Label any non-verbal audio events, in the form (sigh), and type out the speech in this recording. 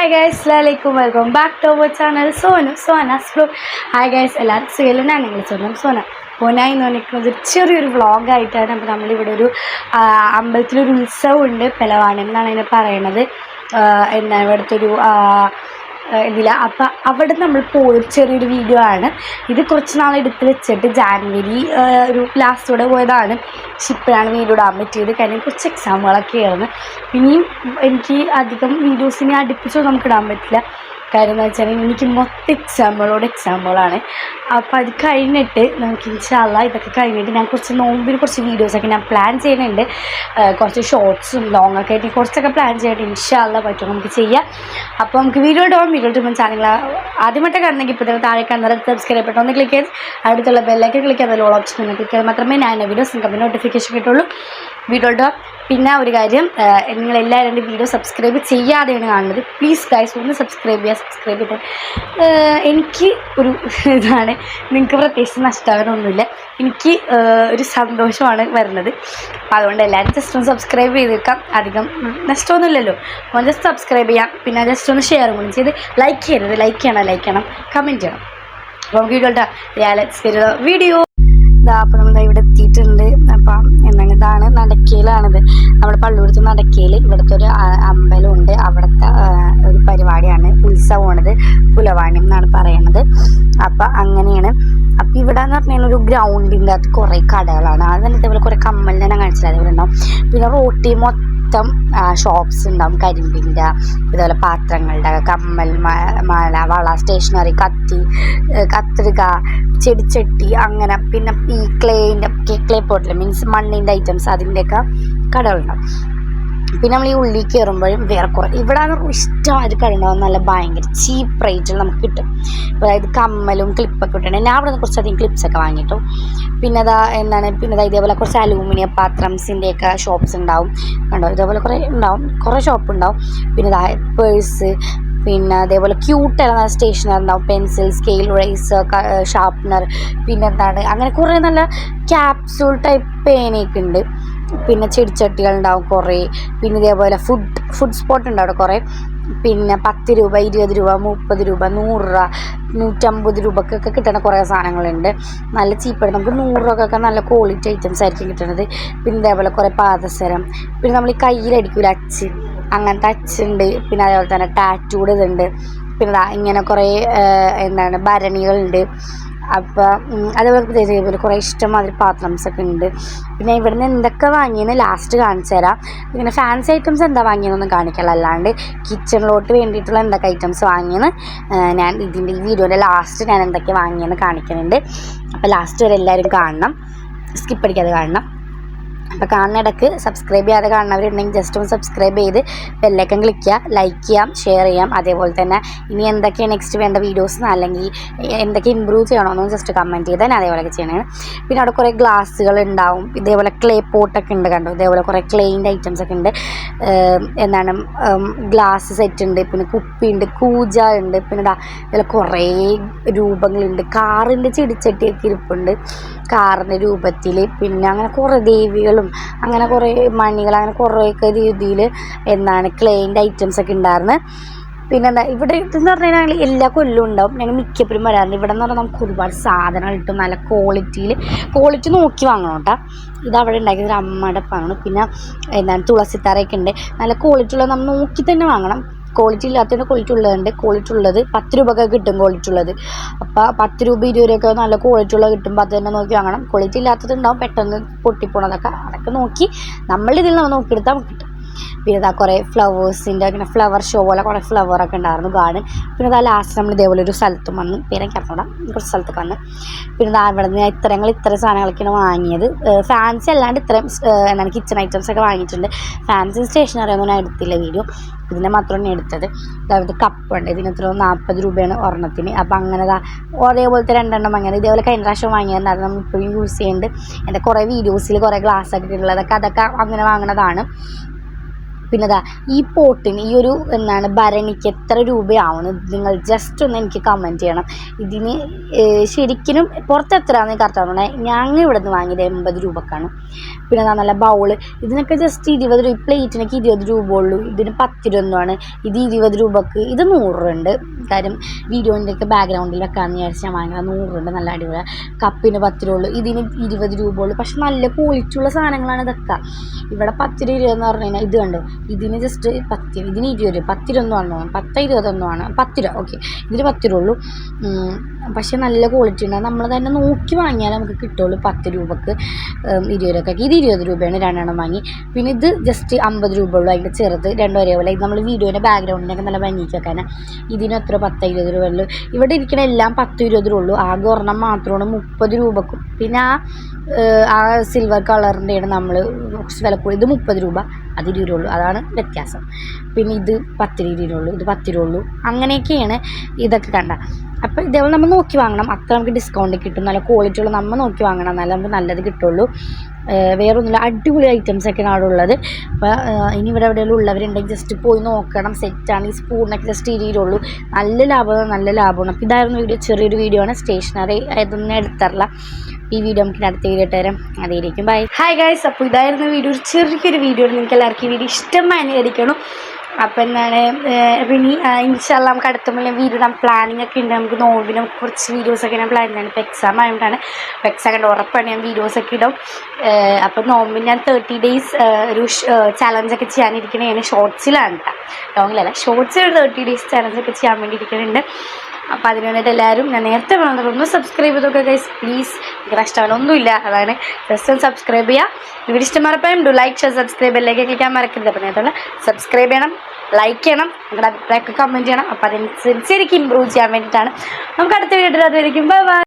Hi guys അസ്ലാമലൈക്കും welcome back to our channel Sonu Sona slow hi guys സുഖമില്ല ഞാൻ നിങ്ങൾ സ്വന്തം സോന പോനായി എന്ന് പറഞ്ഞിരിക്കുന്നത് ഒരു ചെറിയൊരു വ്ളോഗായിട്ടാണ് അപ്പോൾ നമ്മളിവിടെ ഒരു അമ്പലത്തിലൊരു ഉത്സവമുണ്ട് പെലവാണം എന്നാണ് അതിനെ പറയണത്. എന്താ ഇവിടുത്തെ ഒരു ഇതില്ല അപ്പം അവിടെ നമ്മൾ പോയൊരു ചെറിയൊരു വീഡിയോ ആണ്. ഇത് കുറച്ച് നാൾ എടുത്ത് വെച്ചിട്ട് ജാനുവരി ഒരു ലാസ്റ്റോടെ പോയതാണ്. പക്ഷെ ഇപ്പോഴാണ് വീഡിയോ ഇടാൻ പറ്റിയത്. കാര്യം കുറച്ച് എക്സാമുകളൊക്കെ ആയിരുന്നു. ഇനിയും എനിക്ക് അധികം വീഡിയോസിനെ അടുപ്പിച്ചോ നമുക്ക് ഇടാൻ പറ്റില്ല. കാര്യം എന്ന് വെച്ചാൽ എനിക്ക് മൊത്തം എക്സാമുകളോട് എക്സാമുകളാണ് അപ്പോൾ അത് കഴിഞ്ഞിട്ട് നമുക്ക് ഇൻഷാല്ല ഇതൊക്കെ കഴിഞ്ഞിട്ട് ഞാൻ കുറച്ച് നോമ്പിന് കുറച്ച് വീഡിയോസൊക്കെ ഞാൻ പ്ലാൻ ചെയ്യുന്നുണ്ട്. കുറച്ച് ഷോർട്സും ലോങ് ഒക്കെ ആയിട്ട് കുറച്ചൊക്കെ പ്ലാൻ ചെയ്തിട്ട് ഇൻഷാല്ല പറ്റും നമുക്ക് ചെയ്യാം. അപ്പോൾ നമുക്ക് വീഡിയോ ഇടാം വീഡിയോ ഇടുമ്പോൾ ചാനൽ ആദ്യമായിട്ട് കാണണമെങ്കിൽ ഇപ്പോൾ തന്നെ താഴെ കാണുന്ന സബ്സ്ക്രൈബ് ബട്ടൺ ഒന്ന് ക്ലിക്ക് ചെയ്ത് അടുത്തുള്ള ബെല്ലൈക്കൻ ക്ലിക്ക് ചെയ്താൽ ഓൾ ഓപ്ഷൻ ഒന്ന് ക്ലിക്ക് ചെയ്താൽ മാത്രമേ ഞാൻ വീഡിയോസ് നിങ്ങൾക്ക് നോട്ടിഫിക്കേഷൻ കിട്ടുള്ളൂ. വീഡിയോ ഇടുക. പിന്നെ ഒരു കാര്യം നിങ്ങൾ എല്ലാവരും എന്റെ വീഡിയോ സബ്സ്ക്രൈബ് ചെയ്യാതെയാണ് കാണുന്നത്. പ്ലീസ് ഗൈസ് ഒന്ന് സബ്സ്ക്രൈബ് ചെയ്യുക സബ്സ്ക്രൈബ് ചെയ്ത്. എനിക്ക് ഒരു (laughs) ഇതാണ്. നിങ്ങൾക്ക് പ്രത്യേകിച്ച് നഷ്ടമാകാനൊന്നുമില്ല. എനിക്ക് ഒരു സന്തോഷമാണ് വരുന്നത്. അപ്പോൾ അതുകൊണ്ട് എല്ലാവരും ജസ്റ്റ് ഒന്ന് സബ്സ്ക്രൈബ് ചെയ്തേക്കാം. അധികം ഉം, നഷ്ടമൊന്നുമില്ലല്ലോ. അപ്പോൾ ജസ്റ്റ് സബ്സ്ക്രൈബ് ചെയ്യാം. പിന്നെ ജസ്റ്റ് ഒന്ന് ഷെയർ കൂടി ചെയ്ത് ലൈക്ക് ചെയ്യരുത്. ലൈക്ക് ചെയ്യണം ലൈക്ക് ചെയ്യണം. കമന്റ് ചെയ്യണം. അപ്പോൾ വീഡിയോ വീഡിയോ ഇതാ അപ്പോൾ നമ്മൾ ഇവിടെ എത്തിയിട്ടുണ്ട്. അപ്പം എന്താണ് ഇതാണ് നടക്കയിലാണിത് നമ്മുടെ പള്ളൂരത്ത് നടക്കയിൽ ഇവിടുത്തെ ഒരു അമ്പലമുണ്ട്. അവിടുത്തെ ഒരു പരിപാടിയാണ് ഉത്സവമാണിത്. പുലവാണി എന്നാണ് പറയുന്നത് അപ്പം അങ്ങനെയാണ്. അപ്പം ഇവിടെ എന്ന് പറഞ്ഞാൽ ഒരു ഗ്രൗണ്ടിന്റെ അകത്ത് കുറേ കടകളാണ്. അത് തന്നെ ഇതേപോലെ കുറേ കമ്മലിനെ കാണിച്ചത് അതേപോലെ ഉണ്ടാവും പിന്നെ റോട്ടി മൊത്തം ഷോപ്സ് ഉണ്ടാവും. കരിമ്പിന്റെ ഇതുപോലെ പാത്രങ്ങളുടെ കമ്മൽ മാല വള സ്റ്റേഷനറി കത്തി കത്രിക ചെടിച്ചട്ടി അങ്ങനെ. പിന്നെ ഈ ക്ലേന്റെ ക്ലേ പോട്ടിൽ മീൻസ് മണ്ണിന്റെ ഐറ്റംസ് അതിന്റെയൊക്കെ കടകളുണ്ടാവും. പിന്നെ നമ്മൾ ഈ ഉള്ളി കയറുമ്പോഴും വേറെ കുറേ ഇവിടെ ഇഷ്ടമായിട്ട് കഴിഞ്ഞാൽ നല്ല ഭയങ്കര ചീപ്പ് റേറ്റിൽ നമുക്ക് കിട്ടും. അതായത് കമ്മലും ക്ലിപ്പൊക്കെ കിട്ടണം ഞാൻ അവിടെ നിന്ന് കുറച്ചധികം ക്ലിപ്സൊക്കെ വാങ്ങിയിട്ടു. പിന്നെ അതാ എന്താണ്? പിന്നെ അതാ ഇതേപോലെ കുറച്ച് അലൂമിനിയം പാത്രംസിന്റെയൊക്കെ ഷോപ്സ് ഉണ്ടാവും. കണ്ടോ? ഇതേപോലെ കുറേ ഉണ്ടാവും. കുറേ ഷോപ്പ് ഉണ്ടാവും. പിന്നെ അതാ പേഴ്സ് പിന്നെ അതേപോലെ ക്യൂട്ടായിട്ടുള്ള സ്റ്റേഷനറി ഉണ്ടാവും. പെൻസിൽ സ്കെയിൽ റൈസർ ഷാർപ്നർ പിന്നെന്താണ് അങ്ങനെ കുറേ നല്ല ക്യാപ്സൂൾ ടൈപ്പ് പേനയൊക്കെ ഉണ്ട്. പിന്നെ ചെടിച്ചട്ടികൾ ഉണ്ടാവും കുറേ. പിന്നെ ഇതേപോലെ ഫുഡ് ഫുഡ് സ്പോട്ട് ഉണ്ട് അവിടെ കുറേ. പിന്നെ പത്ത് രൂപ ഇരുപത് രൂപ മുപ്പത് രൂപ നൂറ് രൂപ നൂറ്റമ്പത് രൂപക്കൊക്കെ കിട്ടുന്ന കുറേ സാധനങ്ങളുണ്ട്. നല്ല ചീപ്പായിട്ട് നമുക്ക് നൂറ് രൂപക്കൊക്കെ നല്ല ക്വാളിറ്റി ഐറ്റംസ് ആയിരിക്കും കിട്ടുന്നത് പിന്നെ ഇതേപോലെ കുറേ പാദസരം. പിന്നെ നമ്മൾ ഈ കയ്യിലടിക്കൂല അച്ച്. അങ്ങനത്തെ അച്ചുണ്ട്. പിന്നെ അതേപോലെ തന്നെ ടാറ്റൂഡ് ഇതുണ്ട്. പിന്നെ ഇങ്ങനെ കുറേ എന്താണ് ഭരണികളുണ്ട്. അപ്പോൾ അതേപോലെ പ്രത്യേകിച്ച് കുറേ ഇഷ്ടംമാതിരി പാത്രംസ് ഒക്കെ ഉണ്ട്. പിന്നെ ഇവിടുന്ന് എന്തൊക്കെ വാങ്ങിയെന്ന് ലാസ്റ്റ് കാണിച്ചു തരാം. പിന്നെ ഫാൻസി ഐറ്റംസ് എന്താ വാങ്ങിയെന്നൊന്നും കാണിക്കില്ല. അല്ലാണ്ട് കിച്ചണിലോട്ട് വേണ്ടിയിട്ടുള്ള എന്തൊക്കെ ഐറ്റംസ് വാങ്ങിയെന്ന് ഞാൻ ഇതിന്റെ ഈ വീഡിയോന്റെ ലാസ്റ്റ് ഞാൻ എന്തൊക്കെ വാങ്ങിയെന്ന് കാണിക്കുന്നുണ്ട്. അപ്പോൾ ലാസ്റ്റ് വരെ എല്ലാവരും കാണണം. സ്കിപ്പ് അടിക്കാതെ കാണണം. അപ്പോൾ കാണുന്നിടക്ക് സബ്സ്ക്രൈബ് ചെയ്യാതെ കാണുന്നവരുണ്ടെങ്കിൽ ജസ്റ്റ് ഒന്ന് സബ്സ്ക്രൈബ് ചെയ്ത് ബെല്ലൈക്കൺ ക്ലിക്ക് ചെയ്യുക ലൈക്ക് ചെയ്യാം ഷെയർ ചെയ്യാം. അതേപോലെ തന്നെ ഇനി എന്തൊക്കെയാണ് നെക്സ്റ്റ് വേണ്ട വീഡിയോസ് അല്ലെങ്കിൽ എന്തൊക്കെ ഇമ്പ്രൂവ് ചെയ്യണമെന്നും ജസ്റ്റ് കമന്റ് ചെയ്താൽ അതേപോലെയൊക്കെ ചെയ്യണേ. പിന്നെ അവിടെ കുറേ ഗ്ലാസ്സുകൾ ഉണ്ടാവും. ഇതേപോലെ ക്ലേ പോട്ടൊക്കെ ഉണ്ട് കണ്ടു? ഇതേപോലെ കുറേ ക്ലേന്റെ ഐറ്റംസ് ഒക്കെ ഉണ്ട്. എന്താണ് ഗ്ലാസ് സെറ്റ് ഉണ്ട്. പിന്നെ കുപ്പിയുണ്ട് കൂജ ഉണ്ട്. പിന്നെ ഇതാ കുറേ രൂപങ്ങളുണ്ട്. കാറിന്റെ ചെടിച്ചട്ടിയൊക്കെ ഇരിപ്പുണ്ട്. കാറിന്റെ രൂപത്തിൽ പിന്നെ അങ്ങനെ കുറേ ദേവികളും അങ്ങനെ കുറേ മണികൾ അങ്ങനെ കുറേയൊക്കെ രീതിയിൽ എന്താണ് ഐറ്റംസ് ഒക്കെ ഉണ്ടായിരുന്നു പിന്നെന്താ ഇവിടെ ഇതെന്ന് പറഞ്ഞു കഴിഞ്ഞാൽ എല്ലാ കൊല്ലവും ഉണ്ടാവും ഞങ്ങൾ മിക്കപ്പോഴും വരാറുണ്ട്. ഇവിടെ എന്ന് പറഞ്ഞാൽ നമുക്ക് ഒരുപാട് സാധനങ്ങൾ കിട്ടും. നല്ല ക്വാളിറ്റിയിൽ ക്വാളിറ്റി നോക്കി വാങ്ങണം കേട്ടോ. ഇത് അവിടെ ഉണ്ടാക്കിയത് ഒരു അമ്മയുടെ പാണ് പിന്നെ എന്താണ് തുളസിത്തറയൊക്കെ ഉണ്ട് നല്ല ക്വാളിറ്റി ഉള്ളത് നമ്മൾ നോക്കി തന്നെ വാങ്ങണം. ക്വാളിറ്റി ഇല്ലാത്തതിന് ക്വാളിറ്റി ഉള്ളതുണ്ട്. ക്വാളിറ്റി ഉള്ളത് പത്ത് രൂപയൊക്കെ കിട്ടും ക്വാളിറ്റി ഉള്ളത്. അപ്പോൾ പത്ത് രൂപ ഇരുപത് രൂപയൊക്കെ നല്ല ക്വാളിറ്റി ഉള്ളത് കിട്ടുമ്പോൾ അത് തന്നെ നോക്കി വാങ്ങണം. ക്വാളിറ്റി ഇല്ലാത്തത് ഉണ്ടാവും പെട്ടെന്ന് പൊട്ടിപ്പോണതൊക്കെ. അതൊക്കെ നോക്കി. നമ്മളിതിൽ നമ്മൾ നോക്കിയെടുത്താൽ കിട്ടും പിന്നെ ഇതാ കുറേ ഫ്ലവേഴ്സിന്റെ അങ്ങനെ ഫ്ലവർ ഷോ പോലെ കുറേ ഫ്ലവറൊക്കെ ഉണ്ടായിരുന്നു ഗാർഡൻ. പിന്നെ ഇതാ ലാസ്റ്റ് നമ്മൾ ഇതേപോലെ ഒരു സ്ഥലത്തും വന്ന് പേരൊക്കെ അറിഞ്ഞൂടാ കുറച്ച് സ്ഥലത്തൊക്കെ വന്ന്. പിന്നെ ഇതാ ഇവിടെ നിന്ന് ഇത്രങ്ങൾ ഇത്ര സാധനങ്ങളൊക്കെയാണ് വാങ്ങിയത്. ഫാൻസി അല്ലാണ്ട് ഇത്രയും എന്താണ് കിച്ചൺ ഐറ്റംസ് ഒക്കെ വാങ്ങിയിട്ടുണ്ട്. ഫാൻസി സ്റ്റേഷനറി ഒന്നും ഞാൻ എടുത്തില്ല വീഡിയോ. ഇതിന്റെ മാത്രമാണ് എടുത്തത്. അതായത് കപ്പുണ്ട് ഇതിന് എത്ര നാൽപ്പത് രൂപയാണ് ഒരെണ്ണത്തിന്. അപ്പം അങ്ങനെ ഒരേപോലത്തെ രണ്ടെണ്ണം അങ്ങനെ ഇതേപോലെ കഴിഞ്ഞ പ്രാവശ്യം വാങ്ങിയതാണ് നമ്മൾ ഇപ്പോഴും യൂസ് ചെയ്യുന്നുണ്ട് എന്റെ കുറേ വീഡിയോസിൽ കുറേ ഗ്ലാസ് ഒക്കെ ഉള്ളതൊക്കെ അതൊക്കെ അങ്ങനെ വാങ്ങണതാണ്. പിന്നെ അതാ ഈ പോട്ടിന് ഈ ഒരു എന്താണ് ഭരണിക്ക് എത്ര രൂപയാവണം? നിങ്ങൾ ജസ്റ്റ് ഒന്ന് എനിക്ക് കമന്റ് ചെയ്യണം. ഇതിന് ശരിക്കും പുറത്ത് എത്രയാണെന്ന് കറക്റ്റ് ആവണേ ഞങ്ങൾ ഇവിടെ നിന്ന് വാങ്ങിയത് എൺപത് രൂപക്കാണ്. പിന്നെ എന്താ നല്ല ബൗൾ ഇതിനൊക്കെ ജസ്റ്റ് ഇരുപത് രൂപ പ്ലേറ്റിനൊക്കെ ഇരുപത് രൂപ ഉള്ളൂ. ഇതിന് പത്തിരുപതാണ് ഇത് ഇരുപത് രൂപക്ക് ഇത് നൂറ് രൂപ ഉണ്ട് കാര്യം വീഡിയോന്റെയൊക്കെ ബാക്ക്ഗ്രൗണ്ടിൽ വെക്കാമെന്ന് വിചാരിച്ച് ഞാൻ വാങ്ങിയത്. നൂറ് രൂപ ഉണ്ട് നല്ല അടിപൊളി കപ്പിന് പത്ത് രൂപ ഉള്ളൂ. ഇതിന് ഇരുപത് രൂപ ഉള്ളൂ. പക്ഷെ നല്ല ക്വാളിറ്റി ഉള്ള സാധനങ്ങളാണ് ഇതൊക്കെ. ഇവിടെ പത്ത് രൂപ ഇരുപതെന്ന് പറഞ്ഞു കഴിഞ്ഞാൽ ഇത് കണ്ട്? ഇതിന് ജസ്റ്റ് പത്ത് ഇതിന് ഇരുപത് രൂപ. പത്ത് ഇരുപതൊന്നും ആണ് പത്ത് ഇരുപതൊന്നും ആണ്. പത്ത് രൂപ ഓക്കെ ഇതിന് പത്ത് രൂപ ഉള്ളൂ പക്ഷെ നല്ല ക്വാളിറ്റി ഉണ്ടാകും നമ്മൾ തന്നെ നോക്കി വാങ്ങിയാൽ നമുക്ക് കിട്ടുള്ളൂ പത്ത് രൂപക്ക് ഇരുപത് രൂപക്കൊക്കെ. ഇത് ഇരുപത് രൂപയാണ് രണ്ടെണ്ണം വാങ്ങി. പിന്നെ ഇത് ജസ്റ്റ് അമ്പത് രൂപ ഉള്ളൂ. അതിന്റെ ചെറുത് രണ്ടും ഒരേപോലെ. നമ്മൾ വീഡിയോന്റെ ബാക്ക്ഗ്രൗണ്ടിനൊക്കെ നല്ല ഭംഗിക്ക് വെക്കാനാ. ഇതിന് എത്ര? പത്ത് ഇരുപത് രൂപ ഉള്ളൂ. ഇവിടെ ഇരിക്കണ എല്ലാം പത്ത് ഇരുപത് രൂപ ഉള്ളൂ. ആകെ ഒരെണ്ണം മാത്രമാണ് മുപ്പത് രൂപക്കും. പിന്നെ ആ സിൽവർ കളറിന്റെയാണ് നമ്മൾ വില കൂടി ഇത് മുപ്പത് രൂപ. അത് ഇരുപതിലുള്ളൂ രൂപ അതാണ് വ്യത്യാസം. പിന്നെ ഇത് പത്ത് രീതിയിലുള്ളൂ ഇത് പത്ത് രൂപ ഉള്ളൂ അങ്ങനെയൊക്കെയാണ് ഇതൊക്കെ കണ്ട. അപ്പോൾ ഇതേപോലെ നമ്മൾ നോക്കി വാങ്ങണം. അത്ര നമുക്ക് ഡിസ്കൗണ്ട് കിട്ടും. നല്ല ക്വാളിറ്റി ഉള്ള നമ്മൾ നോക്കി വാങ്ങണം. എന്നാലേ നമുക്ക് നല്ലത് കിട്ടുള്ളൂ. വേറൊന്നുമില്ല. അടിപൊളി ഐറ്റംസ് ഒക്കെയാണ് അവിടെ ഉള്ളത്. അപ്പോൾ ഇനി ഇവിടെ എവിടെയെങ്കിലും ഉള്ളവരുണ്ടെങ്കിൽ ജസ്റ്റ് പോയി നോക്കണം. സെറ്റാണ് ഈ സ്പൂണൊക്കെ ജസ്റ്റ് ഇരിയിലുള്ളൂ. നല്ല ലാഭമാണ്. നല്ല ലാഭമാണ്. അപ്പോൾ ഇതായിരുന്നു വീഡിയോ ചെറിയൊരു വീഡിയോ ആണ്. സ്റ്റേഷനറി അതൊന്നും എടുത്തറില്ല. ഈ വീഡിയോ നമുക്ക് അടുത്ത വീഡിയോ ഇട്ടുതരാം അതായിരിക്കും ബൈ ഹായ് ഗൈസ് അപ്പോൾ ഇതായിരുന്നു വീഡിയോ ചെറിയൊരു വീഡിയോ നിങ്ങൾക്ക് എല്ലാവർക്കും ഈ വീഡിയോ ഇഷ്ടമായിരിക്കണം അപ്പോൾ എന്താണ് അപ്പോൾ ഇനി ഇൻഷാല്ല നമുക്ക് അടുത്ത മുന്നേ വീഡിയോ പ്ലാനിങ് ഒക്കെ ഉണ്ട്. നമുക്ക് നോമ്പിന് കുറച്ച് വീഡിയോസൊക്കെ ഞാൻ പ്ലാൻ ചെയ്യണം. ഇപ്പോൾ എക്സാം ആയതുകൊണ്ടാണ് അപ്പോൾ എക്സാം കണ്ട് ഉറപ്പാണ് ഞാൻ വീഡിയോസൊക്കെ ഇടും. അപ്പോൾ നോമ്പിന് ഞാൻ തേർട്ടി ഡേയ്സ് ഒരു ചാലഞ്ചൊക്കെ ഞാൻ ഷോർട്സിലാണ് കേട്ടോ ലോങ്ങിലല്ല ഷോർട്സിൽ ഒരു തേർട്ടി ഡേയ്സ് ചാലഞ്ചൊക്കെ ചെയ്യാൻ വേണ്ടി ഇരിക്കുന്നുണ്ട് അപ്പോൾ അതിന് വേണ്ടിയിട്ട് എല്ലാവരും ഞാൻ നേരത്തെ പറഞ്ഞത് ഒന്ന് സബ്സ്ക്രൈബ് ചെയ്തൊക്കെ ഗൈസ് പ്ലീസ് എനിക്ക് നഷ്ടമാണ് ഒന്നുമില്ല. അതാണ്. ജസ്റ്റ് ഒന്ന് സബ്സ്ക്രൈബ് ചെയ്യുക ഇവിടെ മറപ്പായും ഡു ലൈക്ക് ഷെയർ സബ്സ്ക്രൈബ് ബെല്ലേക്ക് ക്ലിക്കാൻ മറക്കരുത്. അപ്പോൾ നേരത്തെ സബ്സ്ക്രൈബ് ചെയ്യണം ലൈക്ക് ചെയ്യണം നിങ്ങളുടെ അഭിപ്രായമൊക്കെ കമന്റ് ചെയ്യണം. അപ്പോൾ അതനുസരിച്ച് എനിക്ക് ഇമ്പ്രൂവ് ചെയ്യാൻ വേണ്ടിയിട്ടാണ്. നമുക്ക് അടുത്ത വീഡിയോ അതുവരെയും ബൈ ബൈ